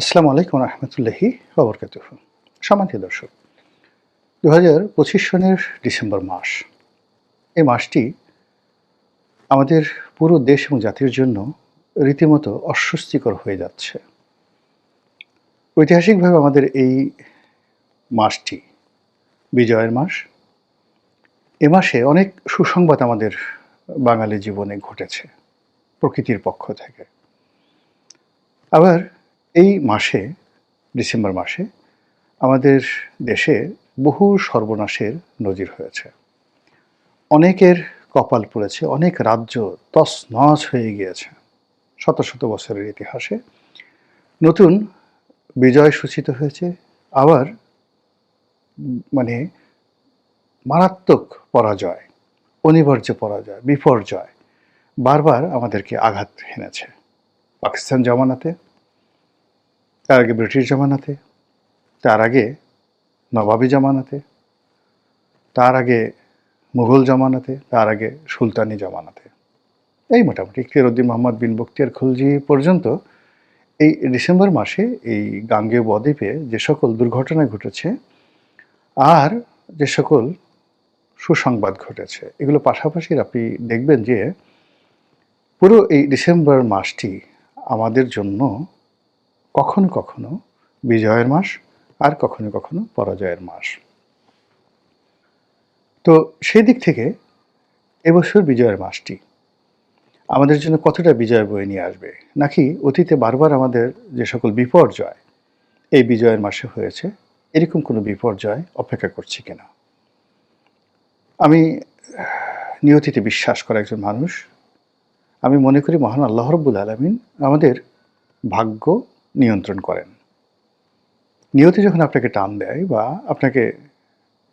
আসসালামু আলাইকুম রহমতুল্লাহি ওবরকাত সম্মানিত দর্শক দু হাজার পঁচিশ সনের ডিসেম্বর মাস, এই মাসটি আমাদের পুরো দেশ এবং জাতির জন্য রীতিমতো অস্বস্তিকর হয়ে যাচ্ছে। ঐতিহাসিকভাবে আমাদের এই মাসটি বিজয়ের মাস। এ মাসে অনেক সুসংবাদ আমাদের বাঙালি জীবনে ঘটেছে প্রকৃতির পক্ষ থেকে। আবার এই মাসে, ডিসেম্বর মাসে, আমাদের দেশে বহু সর্বনাশের নজির হয়েছে। অনেকের কপাল পড়েছে, অনেক রাজ্য তস নচ হয়ে গিয়েছে। শত শত বছরের ইতিহাসে নতুন বিজয় সূচিত হয়েছে, আবার মানে মারাত্মক পরাজয়, অনিবার্য পরাজয়, বিপর্যয় বারবার আমাদেরকে আঘাত হেনেছে। পাকিস্তান জমানাতে তার আগে ব্রিটিশ জামানাতে, তার আগে নবাবী জামানাতে, তার আগে মুঘল জামানাতে, তার আগে সুলতানি জামানাতে। এই মোটামুটি ইখতিয়ারউদ্দিন মোহাম্মদ বিন বখতিয়ার খুলজি পর্যন্ত এই ডিসেম্বর মাসে এই গাঙ্গেয় বদ্বীপে যে সকল দুর্ঘটনা ঘটেছে আর যে সকল সুসংবাদ ঘটেছে, এগুলো পাশাপাশি আপনি দেখবেন যে পুরো এই ডিসেম্বর মাসটি আমাদের জন্য কখনো কখনো বিজয়ের মাস আর কখনো কখনো পরাজয়ের মাস। তো সেই দিক থেকে এবছর বিজয়ের মাসটি। আমাদের জন্য কতটা বিজয় বয়ে নিয়ে আসবে? নাকি অতীতে বারবার আমাদের যে সকল বিপর্যয়, এই বিজয়ের মাসে হয়েছে, এরকম কোনো বিপর্যয় অপেক্ষা করছি কিনা? আমি নিয়তিতে বিশ্বাস করা একজন মানুষ। আমি মনে করি মহান আল্লাহ রব্বুল আলমিন আমাদের ভাগ্য নিয়ন্ত্রণ করেন। নিয়তি যখন আপনাকে টান দেয় বা আপনাকে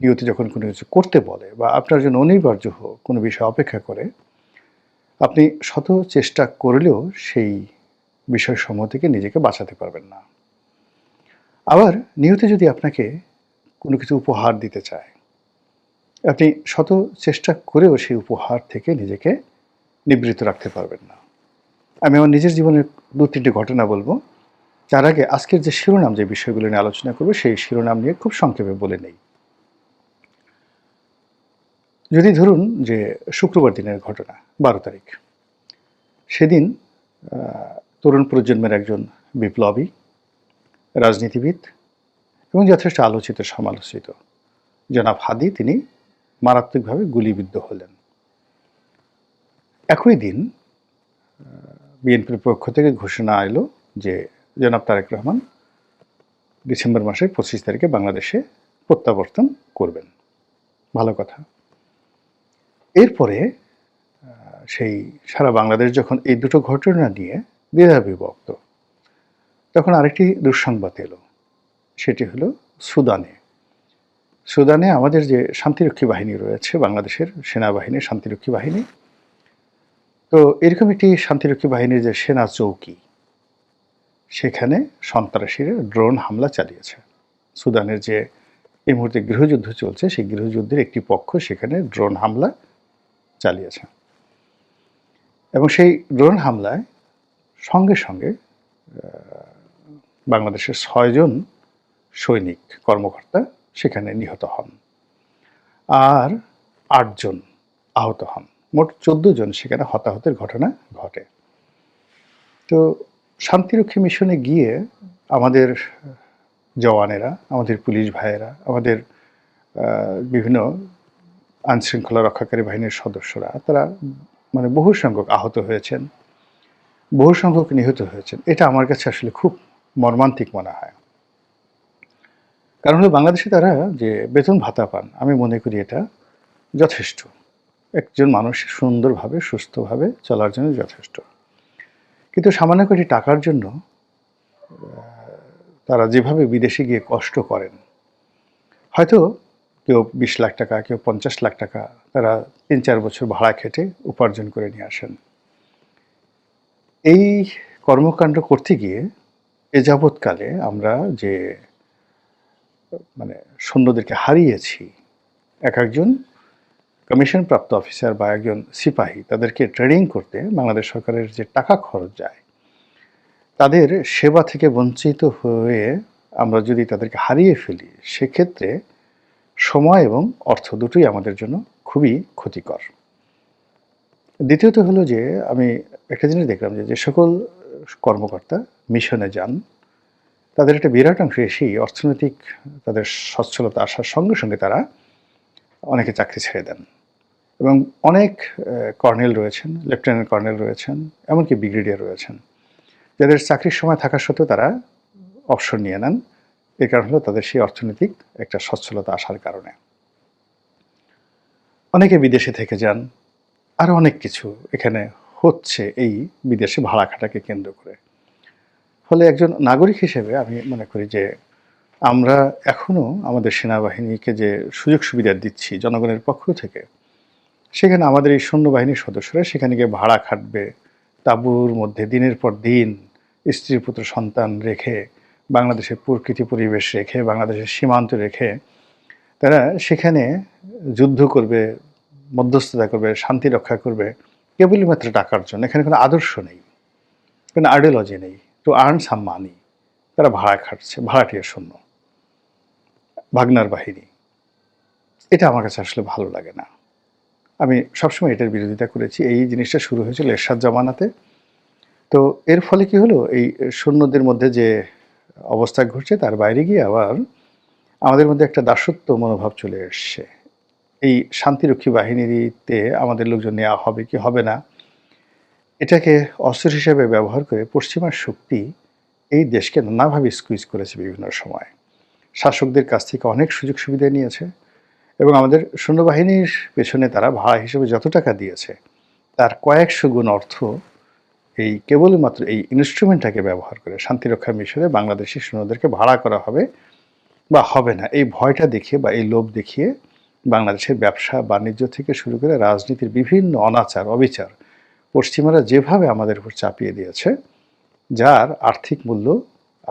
নিয়তি যখন কোনো কিছু করতে বলে বা আপনার জন্য অনিবার্য হোক কোনো বিষয় অপেক্ষা করে, আপনি শত চেষ্টা করলেও সেই বিষয়সমূহ থেকে নিজেকে বাঁচাতে পারবেন না। আবার নিয়তি যদি আপনাকে কোনো কিছু উপহার দিতে চায়, আপনি শত চেষ্টা করেও সেই উপহার থেকে নিজেকে নিবৃত্ত রাখতে পারবেন না। আমি আমার নিজের জীবনের দু তিনটি ঘটনা বলব। তার আগে আজকের যে শিরোনাম যে বিষয়গুলো নিয়ে আলোচনা করব, সেই শিরোনাম নিয়ে খুব সংক্ষেপে বলে নেই। যদি ধরুন যে শুক্রবার দিনের ঘটনা, বারো তারিখ। সেদিন তরুণ প্রজন্মের একজন বিপ্লবী, রাজনীতিবিদ এবং যথেষ্ট আলোচিত, সমালোচিত জনাব হাদি তিনি মারাত্মকভাবে গুলিবিদ্ধ হলেন। একই দিন বিএনপির পক্ষ থেকে ঘোষণা এলো যে জনাব তারেক রহমান, ডিসেম্বর মাসের পঁচিশ তারিখে বাংলাদেশে প্রত্যাবর্তন করবেন। ভালো কথা। এরপরে সেই সারা বাংলাদেশ যখন এই দুটো ঘটনা নিয়ে দ্বিধা বিভক্ত তখন আরেকটি দুঃসংবাদ এলো। সেটি হলো সুদানে। সুদানে আমাদের যে শান্তিরক্ষী বাহিনী রয়েছে, বাংলাদেশের সেনাবাহিনী, শান্তিরক্ষী বাহিনী, তো এরকম একটি শান্তিরক্ষী বাহিনীর যে সেনা চৌকি সেখানে সন্ত্রাসীরা ড্রোন হামলা চালিয়েছে। সুদানের যে এই মুহূর্তে গৃহযুদ্ধ চলছে, সেই গৃহযুদ্ধের একটি পক্ষ সেখানে ড্রোন হামলা চালিয়েছে। এবং সেই ড্রোন হামলায় সঙ্গে সঙ্গে বাংলাদেশের ছয়জন সৈনিক কর্মকর্তা সেখানে নিহত হন আর আটজন আহত হন। মোট চোদ্দ জন সেখানে হতাহতের ঘটনা ঘটে। তো শান্তিরক্ষী মিশনে গিয়ে আমাদের জওয়ানেরা, আমাদের পুলিশ ভাইয়েরা, আমাদের বিভিন্ন আইনশৃঙ্খলা রক্ষাকারী বাহিনীর সদস্যরা, তারা মানে বহু সংখ্যক আহত হয়েছেন, বহু সংখ্যক নিহত হয়েছেন। এটা আমার কাছে আসলে খুব মর্মান্তিক মনে হয়। কারণ হলো বাংলাদেশে তারা যে বেতন ভাতা পান, আমি মনে করি এটা যথেষ্ট। একজন মানুষ সুন্দরভাবে, সুস্থভাবে চলার জন্য যথেষ্ট। কিন্তু সামান্য কটি টাকার জন্য তারা যেভাবে বিদেশে গিয়ে কষ্ট করেন, হয়তো কেউ বিশ লাখ টাকা, কেউ পঞ্চাশ লাখ টাকা তারা তিন চার বছর ভাড়া খেটে উপার্জন করে নিয়ে আসেন। এই কর্মকাণ্ড করতে গিয়ে এ যাবৎকালে আমরা যে মানে সৈন্যদেরকে হারিয়েছি, এক একজন কমিশন প্রাপ্ত অফিসার বা একজন সিপাহী তাদেরকে ট্রেনিং করতে বাংলাদেশ সরকারের যে টাকা খরচ যায়, তাদের সেবা থেকে বঞ্চিত হয়ে আমরা যদি তাদেরকে হারিয়ে ফেলি, সেক্ষেত্রে সময় এবং অর্থ দুটোই আমাদের জন্য খুবই ক্ষতিকর। দ্বিতীয়ত হলো যে, আমি একটা জিনিস দেখলাম যে যে সকল কর্মকর্তা মিশনে যান, তাদের একটা বিরাট অংশ এসেই অর্থনৈতিক তাদের সচ্ছলতা আসার সঙ্গে সঙ্গে তারা অনেকে চাকরি ছেড়ে দেন। এবং অনেক কর্নেল রয়েছেন, লেফটেন্যান্ট কর্নেল রয়েছেন, এমনকি ব্রিগেডিয়ার রয়েছেন। যাদের চাকরির সময় থাকা সত্ত্বেও তারা অবসর নিয়ে নেন। এর কারণ হলো তাদের সেই অর্থনৈতিক একটা সচ্ছলতা আসার কারণে। অনেকে বিদেশে থেকে যান। আরও অনেক কিছু এখানে হচ্ছে এই বিদেশে ভাড়া খাটাকে কেন্দ্র করে। ফলে একজন নাগরিক হিসেবে আমি মনে করি যে আমরা এখনও আমাদের সেনাবাহিনীকে যে সুযোগ সুবিধা দিচ্ছি জনগণের পক্ষ থেকে সেখানে আমাদের এই সৈন্যবাহিনীর সদস্যরা সেখানে গিয়ে ভাড়া খাটবে। তাঁবুর মধ্যে দিনের পর দিন স্ত্রী, পুত্র, সন্তান রেখে, বাংলাদেশের প্রকৃতি পরিবেশ রেখে, বাংলাদেশের সীমান্ত রেখে তারা সেখানে যুদ্ধ করবে, মধ্যস্থতা করবে, শান্তি রক্ষা করবে। কেবলই মাত্র টাকার জন্য। এখানে কোনো আদর্শ নেই। কোনো আইডিওলজি নেই। টু আর্ন সাম মানি তারা ভাড়া খাটছে। ভাড়াটিয়া শূন্য ভাগনার বাহিনী। এটা আমার কাছে আসলে ভালো লাগে না। আমি সবসময় এটার বিরোধিতা করেছি। এই জিনিসটা শুরু হয়েছিল এরশাদ জামানাতে। তো এর ফলে কি হলো? এই সৈন্যদের মধ্যে যে অবস্থা ঘটছে, তার বাইরে গিয়ে আবার আমাদের মধ্যে একটা দাসত্ব মনোভাব চলে এসছে। এই শান্তিরক্ষী বাহিনীতে আমাদের লোকজন নেওয়া হবে কি হবে না, এটাকে অস্ত্র হিসেবে ব্যবহার করে পশ্চিমার শক্তি এই দেশকে নানাভাবে স্কুইজ করেছে বিভিন্ন সময়। শাসকদের কাছ থেকে অনেক সুযোগ সুবিধা নিয়েছে। আমাদের সৈন্যবাহিনীর পেছনে তারা ভাড়া হিসেবে যত টাকা দিয়েছে, তার কয়েকশো গুণ অর্থ এই কেবলমাত্র এই ইনস্ট্রুমেন্টটাকে ব্যবহার করে শান্তিরক্ষা মিশনে বাংলাদেশি সৈন্যদেরকে ভাড়া করা হবে বা হবে না। এই ভয়টা দেখিয়ে বা এই লোভ দেখিয়ে বাংলাদেশের ব্যবসা, বাণিজ্য থেকে শুরু করে রাজনীতির বিভিন্ন অনাচার, অবিচার পশ্চিমারা যেভাবে আমাদের উপর চাপিয়ে দিয়েছে, যার আর্থিক মূল্য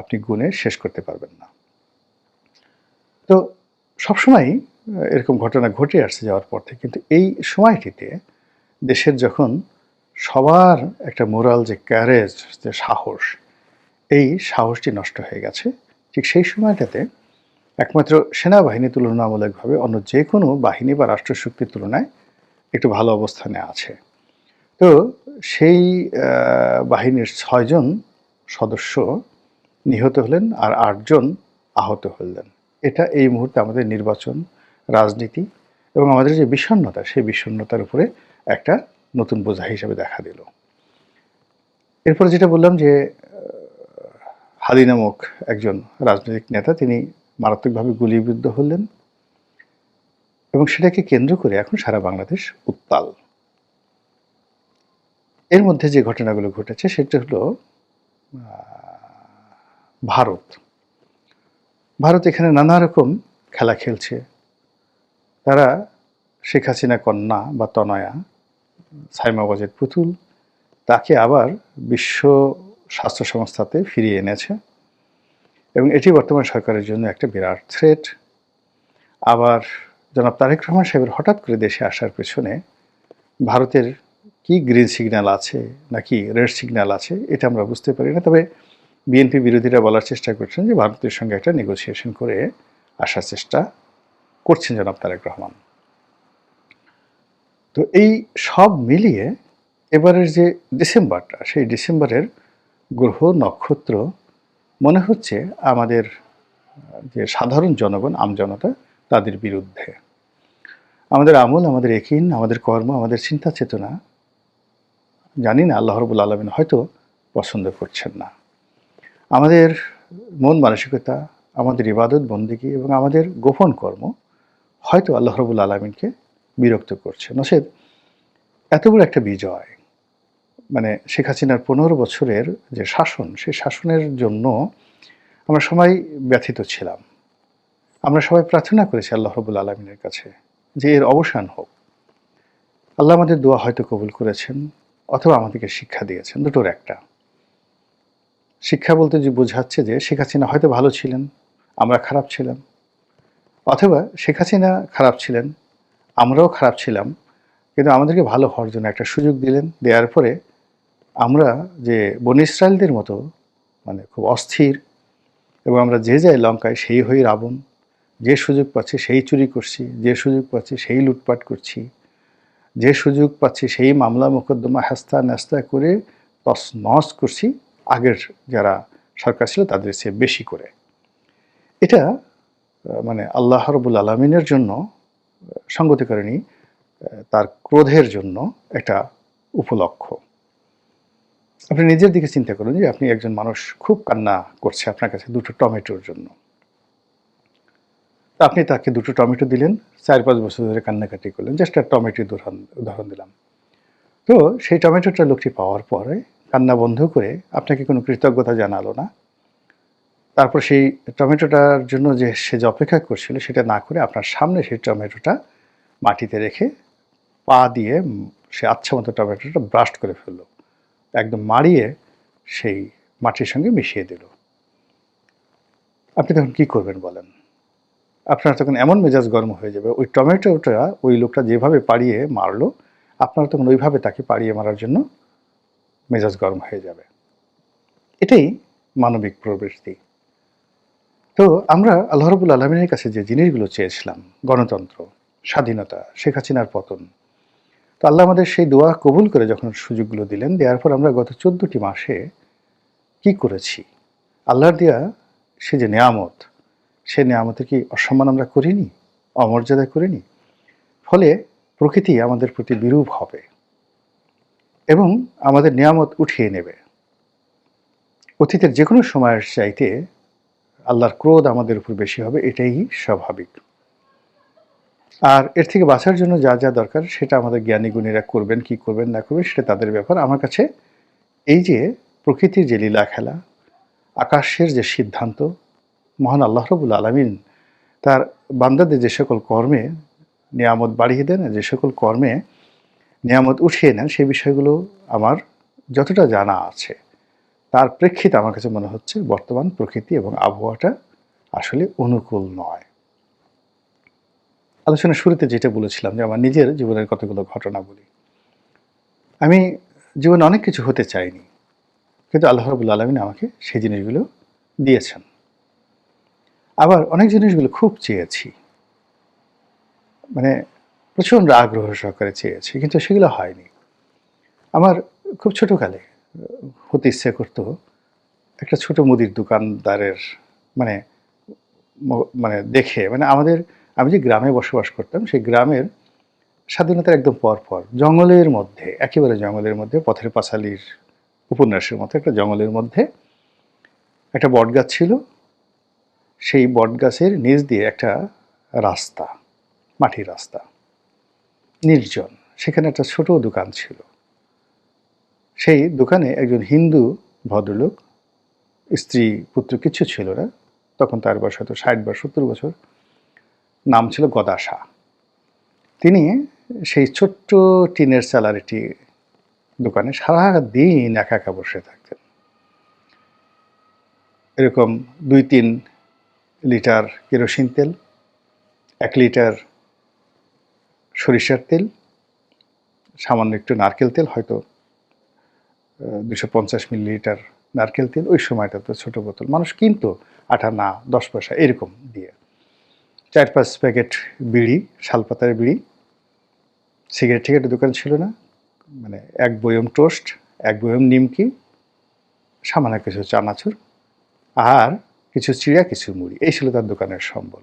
আপনি গুণে শেষ করতে পারবেন না। তো সবসময়ই এরকম ঘটনা ঘটে আসছে যাওয়ার পর থেকে। কিন্তু এই সময়টিতে দেশের যখন সবার একটা মোরাল যে ক্যারেজ যে সাহস, এই সাহসটি নষ্ট হয়ে গেছে, ঠিক সেই সময়টাতে একমাত্র সেনাবাহিনী তুলনামূলকভাবে অন্য যে কোনো বাহিনী বা রাষ্ট্রশক্তির তুলনায় একটু ভালো অবস্থানে আছে। তো সেই বাহিনীর ছয়জন সদস্য নিহত হলেন আর আটজন আহত হলেন। এটা এই মুহূর্তে আমাদের নির্বাচন রাজনীতি এবং আমাদের যে বিষণ্নতা সেই বিষণ্নতার উপরে একটা নতুন বোঝা হিসাবে দেখা দিল। এরপরে যেটা বললাম যে হাদি নামক একজন রাজনৈতিক নেতা, তিনি মারাত্মকভাবে গুলিবিদ্ধ হলেন এবং সেটাকে কেন্দ্র করে এখন সারা বাংলাদেশ উত্তাল। এর মধ্যে যে ঘটনাগুলো ঘটেছে, সেটা হলো ভারত। ভারত এখানে নানা রকম খেলা খেলছে। তারা শেখ হাসিনা কন্যা বা তনয়া, সাইমা সাইমাবাজের পুতুল, তাকে আবার বিশ্ব স্বাস্থ্য সংস্থাতে ফিরিয়ে এনেছে এবং এটি বর্তমান সরকারের জন্য একটা বিরাট থ্রেট আবার জনাব তারেক রহমান সাহেবের হঠাৎ করে দেশে আসার পেছনে ভারতের কি গ্রিন সিগন্যাল আছে নাকি রেড সিগন্যাল আছে এটা আমরা বুঝতে পারি না। তবে বিএনপি বিরোধীরা বলার চেষ্টা করছেন যে ভারতের সঙ্গে একটা নেগোসিয়েশন করে আসার চেষ্টা করছেন জনাব তারেক রহমান। তো এই সব মিলিয়ে এবারের যে ডিসেম্বরটা, সেই ডিসেম্বরের গ্রহ নক্ষত্র মনে হচ্ছে আমাদের, যে সাধারণ জনগণ আমজনতা তাদের বিরুদ্ধে। আমাদের আমল, আমাদের একিন, আমাদের কর্ম, আমাদের চিন্তা চেতনা, জানি না, আল্লাহ রবুল আলমিন হয়তো পছন্দ করছেন না। আমাদের মন মানসিকতা, আমাদের ইবাদত বন্দিগি এবং আমাদের গোপন কর্ম হয়তো আল্লাহ রবুল আলমিনকে বিরক্ত করছে। নচেত এত বড় একটা বিজয় মানে শেখ হাসিনার পনেরো বছরের যে শাসন, সেই শাসনের জন্য আমরা সবাই ব্যথিত ছিলাম। আমরা সবাই প্রার্থনা করেছি আল্লাহ রবুল আলমিনের কাছে যে এর অবসান হোক। আল্লাহ আমাদের দোয়া হয়তো কবুল করেছেন, অথবা আমাদেরকে শিক্ষা দিয়েছেন, দুটোর একটা। শিক্ষা বলতে যে বোঝাচ্ছে যে শেখ হাসিনা হয়তো ভালো ছিলেন, আমরা খারাপ ছিলাম অথবা শেখ হাসিনা খারাপ ছিলেন, আমরাও খারাপ ছিলাম, কিন্তু আমাদেরকে ভালো হওয়ার জন্য একটা সুযোগ দিলেন, দেওয়ার পরে আমরা যে বন ইসরায়েলদের মতো মানে খুব অস্থির এবং আমরা যে যাই লঙ্কায় সেই হই রাবণ, যে সুযোগ পাচ্ছি সেই চুরি করছি, যে সুযোগ পাচ্ছি সেই লুটপাট করছি, যে সুযোগ পাচ্ছি সেই মামলা মোকদ্দমা হাস্তা নাস্তা করে তস নস করছি, আগের যারা সরকার ছিল তাদের চেয়ে বেশি করে। এটা মানে আল্লাহ রবুল আলমিনের জন্য সঙ্গতিকারিণী তার ক্রোধের জন্য একটা উপলক্ষ। আপনি নিজের দিকে চিন্তা করুন যে আপনি একজন মানুষ খুব কান্না করছে আপনার কাছে দুটো টমেটোর জন্য। আপনি তাকে দুটো টমেটো দিলেন, চার পাঁচ বছর ধরে কান্নাকাটি করলেন, জাস্ট একটা টমেটো উদাহরণ দিলাম। তো সেই টমেটোটা লোকটি পাওয়ার পরে কান্না বন্ধ করে আপনাকে কোনো কৃতজ্ঞতা জানালো না? তারপর সেই টমেটোটার জন্য যে সে যে অপেক্ষা করছিল, সেটা না করে আপনার সামনে সেই টমেটোটা মাটিতে রেখে পা দিয়ে সে আচ্ছা মতো টমেটোটা ব্রাস্ট করে ফেলল। একদম মারিয়ে সেই মাটির সঙ্গে মিশিয়ে দিল। আপনি তখন কি করবেন বলেন? আপনার তখন এমন মেজাজ গরম হয়ে যাবে, ওই টমেটোটা ওই লোকটা যেভাবে পাড়িয়ে মারলো, আপনার তখন ওইভাবে তাকে পাড়িয়ে মারার জন্য মেজাজ গরম হয়ে যাবে। এটাই মানবিক প্রবৃত্তি। তো আমরা আল্লাহ রবুল আলমিনের কাছে যে জিনিসগুলো চেয়েছিলাম, গণতন্ত্র, স্বাধীনতা, শেখ হাসিনার পতন, তো আল্লাহ আমাদের সেই দোয়া কবুল করে যখন সুযোগগুলো দিলেন, দেওয়ার পর আমরা গত চোদ্দটি মাসে কি করেছি? আল্লাহর দেয়া সে যে নেয়ামত, সে নেয়ামতের কি অসম্মান আমরা করিনি? অমর্যাদা করিনি? ফলে প্রকৃতি আমাদের প্রতি বিরূপ হবে এবং আমাদের নিয়ামত উঠিয়ে নেবে। অতীতের যে কোনো সময়ের চাইতে আল্লাহর ক্রোধ আমাদের উপর বেশি হবে, এটাই স্বাভাবিক। আর এর থেকে বাঁচার জন্য যা যা দরকার, সেটা আমাদের জ্ঞানী গুণীরা করবেন, কি করবেন, না করবেন, সেটা তাদের ব্যাপার। আমার কাছে এই যে প্রকৃতির যে লীলা খেলা, আকাশের যে সিদ্ধান্ত, মহান আল্লাহ রবুল আলমিন তার বান্দাদের যে সকল কর্মে নিয়ামত বাড়িয়ে দেন, যে সকল কর্মে নিয়ামত উঠিয়ে নেন সেই বিষয়গুলো আমার যতটা জানা আছে। তার প্রেক্ষিতে আমার কাছে মনে হচ্ছে বর্তমান প্রকৃতি এবং আবহাওয়াটা আসলে অনুকূল নয়। আলোচনার শুরুতে যেটা বলেছিলাম যে আমার নিজের জীবনের কতগুলো ঘটনা বলি। আমি জীবনে অনেক কিছু হতে চাইনি, কিন্তু আল্লাহ আলমিন আমাকে সেই জিনিসগুলো দিয়েছেন। আবার অনেক জিনিসগুলো খুব চেয়েছি। মানে প্রচণ্ড আগ্রহ সহকারে চেয়েছি, কিন্তু সেগুলো হয়নি। আমার খুব ছোটোকালে হতে ইচ্ছে করতো একটা ছোট মুদির দোকানদারের মানে মানে দেখে মানে আমাদের, আমি যে গ্রামে বসবাস করতাম, সেই গ্রামের স্বাধীনতার একদম পর পর জঙ্গলের মধ্যে, একেবারে জঙ্গলের মধ্যে, পথের পাঁচালির উপন্যাসের মতো একটা জঙ্গলের মধ্যে একটা বটগাছ ছিল। সেই বটগাছের নিচ দিয়ে একটা রাস্তা, মাটির রাস্তা, নির্জন, সেখানে একটা ছোট দোকান ছিল। সেই দোকানে একজন হিন্দু ভদ্রলোক, স্ত্রী, পুত্র কিছু ছিল না। তখন তার বয়স হয়তো ষাট বা সত্তর বছর। নাম ছিল গদাসা। তিনি সেই ছোট্ট টিনের স্যালারিটি দোকানে সারা দিন একা একা বসে থাকতেন। এরকম দুই তিন লিটার কেরোসিন তেল, এক লিটার সরিষার তেল, সামান্য একটু নারকেল তেল হয়তো দুশো পঞ্চাশ মিলিলিটার নারকেল তেল ওই সময়টা তো ছোটো বোতল। মানুষ কিনতো আঠা না, দশ পয়সা, এরকম দিয়ে। চার পাঁচ প্যাকেট বিড়ি, শালপাতার বিড়ি। সিগারেট টিগারেটের দোকান ছিল না। মানে এক বয়ম টোস্ট, এক বয়ম নিমকি, সামান্য কিছু চানাচুর আর কিছু চিড়া কিছু মুড়ি। এই ছিল তার দোকানের সম্বল।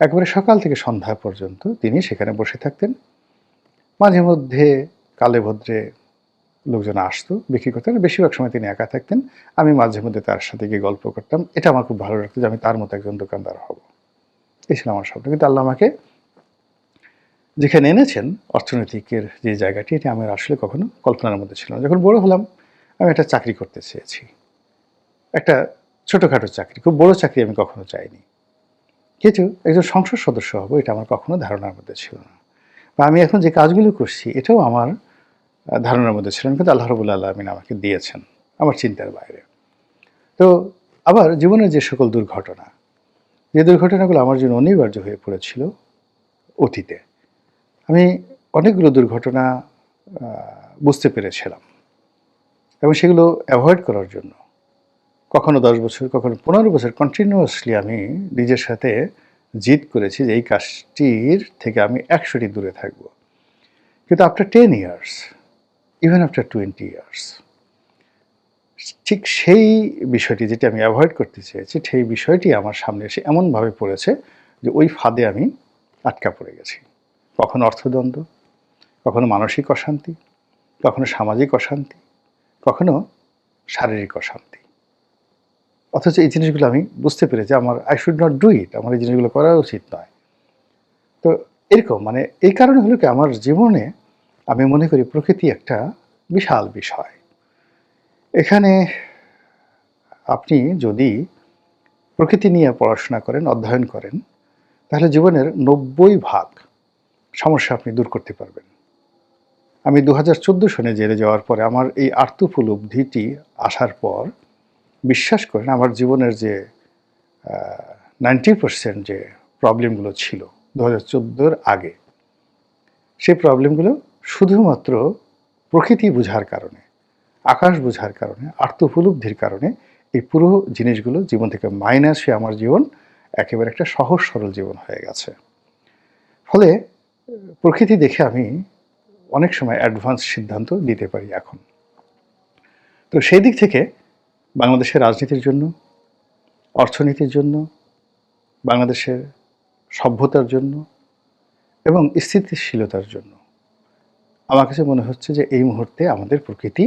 একবারে সকাল থেকে সন্ধ্যা পর্যন্ত তিনি সেখানে বসে থাকতেন। মাঝে মধ্যে কালে ভদ্রে লোকজন আসতো, বিক্রি করতেন। বেশিরভাগ সময় তিনি একা থাকতেন। আমি মাঝে মধ্যে তার সাথে গিয়ে গল্প করতাম। এটা আমার খুব ভালো লাগতো যে আমি তার মতো একজন দোকানদার হব। এই ছিল আমার স্বপ্ন। কিন্তু আল্লাহ আমাকে যেখানে এনেছেন, অর্থনৈতিকের যে জায়গাটি, এটি আমার আসলে কখনো কল্পনার মধ্যে ছিল না। যখন বড় হলাম, আমি একটা চাকরি করতে চেয়েছি। একটা ছোটোখাটো চাকরি, খুব বড় চাকরি আমি কখনো চাইনি। কিন্তু একজন সংসদ সদস্য হব, এটা আমার কখনো ধারণার মধ্যে ছিল না। বা আমি এখন যে কাজগুলো করছি, এটাও আমার ধারণার মধ্যে ছিলেন, কিন্তু আল্লাহ রবুল্লা আলমিন আমাকে দিয়েছেন আমার চিন্তার বাইরে। তো আবার জীবনের যে সকল দুর্ঘটনা, যে দুর্ঘটনাগুলো আমার জন্য অনিবার্য হয়ে পড়েছিল অতীতে, আমি অনেকগুলো দুর্ঘটনা বুঝতে পেরেছিলাম এবং সেগুলো অ্যাভয়েড করার জন্য কখনো দশ বছর, কখনো পনেরো বছর কন্টিনিউয়াসলি আমি নিজের সাথে জিদ করেছি যে এই কাজটির থেকে আমি একশোটি দূরে থাকব। কিন্তু after ten years even after twenty years ঠিক সেই বিষয়টি যেটি আমি অ্যাভয়েড করতে চেয়েছি, সেই বিষয়টি আমার সামনে এসে এমনভাবে পড়েছে যে ওই ফাঁদে আমি আটকা পড়ে গেছি। কখনো অর্থদ্বন্দ্ব, কখনো মানসিক অশান্তি, কখনো সামাজিক অশান্তি, কখনো শারীরিক অশান্তি। অথচ এই জিনিসগুলো আমি বুঝতে পেরেছি আমার I should not do it আমার এই জিনিসগুলো করা উচিত নয়। তো এরকম মানে এই কারণে হলো কি আমার জীবনে আমি মনে করি প্রকৃতি একটা বিশাল বিষয়। এখানে আপনি যদি প্রকৃতি নিয়ে পড়াশোনা করেন, অধ্যয়ন করেন, তাহলে জীবনের নব্বই ভাগ সমস্যা আপনি দূর করতে পারবেন। আমি দু হাজার চোদ্দ সনে জেলে যাওয়ার পরে আমার এই আর্তফুলব্ধিটি আসার পর বিশ্বাস করেন আমার জীবনের যে নাইনটি পার্সেন্ট যে প্রবলেমগুলো ছিল দু হাজার আগে, সেই প্রবলেমগুলো শুধুমাত্র প্রকৃতি বোঝার কারণে, আকাশ বোঝার কারণে আর্তফুলব্ধির কারণে এই পুরো জিনিসগুলো জীবন থেকে মাইনাসে আমার জীবন একেবারে একটা সহজ সরল জীবন হয়ে গেছে। ফলে প্রকৃতি দেখে আমি অনেক সময় অ্যাডভান্স সিদ্ধান্ত নিতে পারি এখন। তো সেই দিক থেকে বাংলাদেশের রাজনীতির জন্য, অর্থনীতির জন্য, বাংলাদেশের সভ্যতার জন্য এবং স্থিতিশীলতার জন্য আমার কাছে মনে হচ্ছে যে এই মুহূর্তে আমাদের প্রকৃতি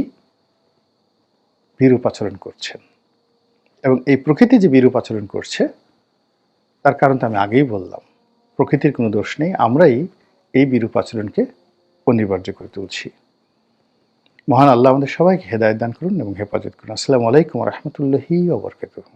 বিরূপ আচরণ করছেন এবং এই প্রকৃতি যে বিরূপ আচরণ করছে, তার কারণ তো আমি আগেই বললাম। প্রকৃতির কোনো দোষ নেই, আমরাই এই বিরূপ আচরণকে অনিবার্য করে তুলছি। মহান আল্লাহ আমাদের সবাইকে হেদায়ত দান করুন এবং হেফাজত করুন। আসসালামু আলাইকুম রহমতুল্লাহি ওবরকাতুহ